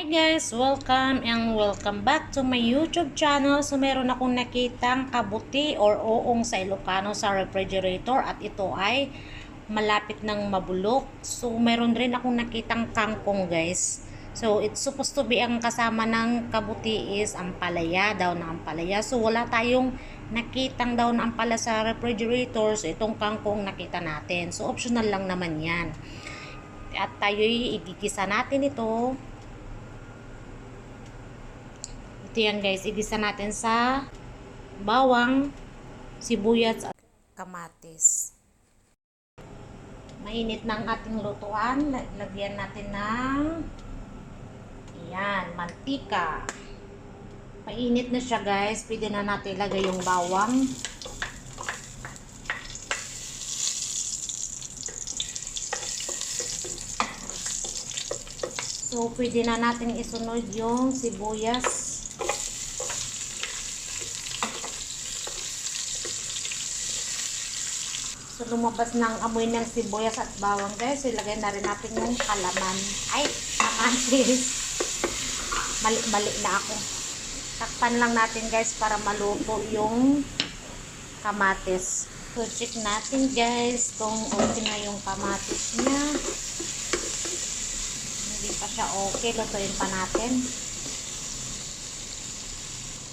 Hi guys! Welcome and welcome back to my YouTube channel. So meron akong nakitang kabuti or oong sa Ilocano sa refrigerator at ito ay malapit ng mabulok. So meron rin akong nakitang kangkong guys. So it's supposed to be ang kasama ng kabuti is ampalaya, daw na ampalaya. So wala tayong nakitang daw na ampala sa refrigerator. So itong kangkong nakita natin. So optional lang naman yan. At tayo'y igigisa natin ito ito yan guys, igisa natin sa bawang, sibuyas at kamatis. Mainit ng ating lutuan. Lagyan natin ng yan, mantika. Painit na siya guys. Pwede na natin ilagay yung bawang. So, pwede na natin isunod yung sibuyas. So, lumabas ng amoy ng sibuyas at bawang guys. So, ilagay na rin natin yung kalaman. Ay, kamatis. Mali-mali na ako. Takpan lang natin guys para maluto yung kamatis. So, check natin guys kung okay na yung kamatis niya. Hindi pa siya okay. Lutuin pa natin.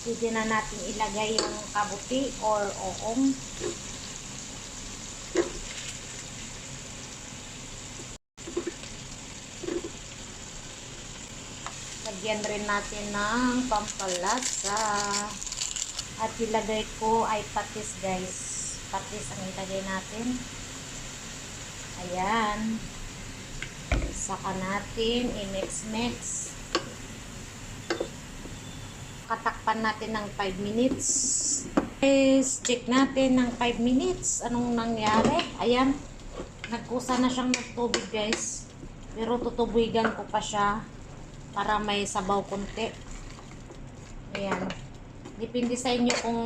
Pwede na natin ilagay yung kabuti or oong. Lagyan rin natin ng pampalasa. At ilagay ko ay patis guys. Patis ang ilagay natin. Ayan. Saka natin i-mix-mix. Katakpan natin ng 5 minutes. Guys, check natin ng 5 minutes. Anong nangyari? Ayan. Nagkusa na siyang nagtubig guys. Pero tutubigan ko pa siya para may sabaw konti. Ayan. Depende sa inyo kung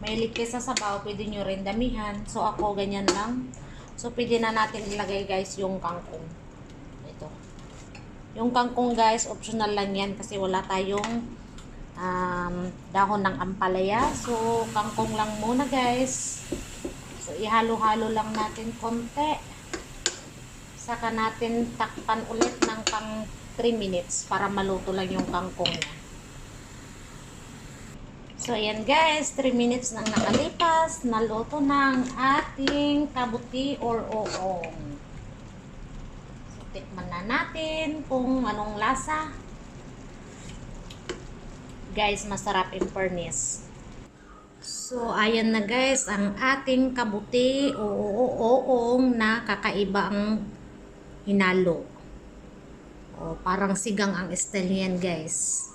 may ligpis sa sabaw, pwede nyo rin damihan. So, ako ganyan lang. So, pwede na natin ilagay guys yung kangkong. Ito. Yung kangkong guys, optional lang yan kasi wala tayong um, dahon ng ampalaya. So, kangkong lang muna guys. So, ihalo-halo lang natin konti. Saka natin takpan ulit ng pang 3 minutes para maluto lang yung kangkong niya. So, ayan guys, 3 minutes nang nakalipas, naluto na ang ating kabuti or oong. So, tikman na natin kung anong lasa. Guys, masarap in furnace. So, ayan na guys, ang ating kabuti o oong na kakaiba ang hinalo. O, parang sigang ang yan, guys.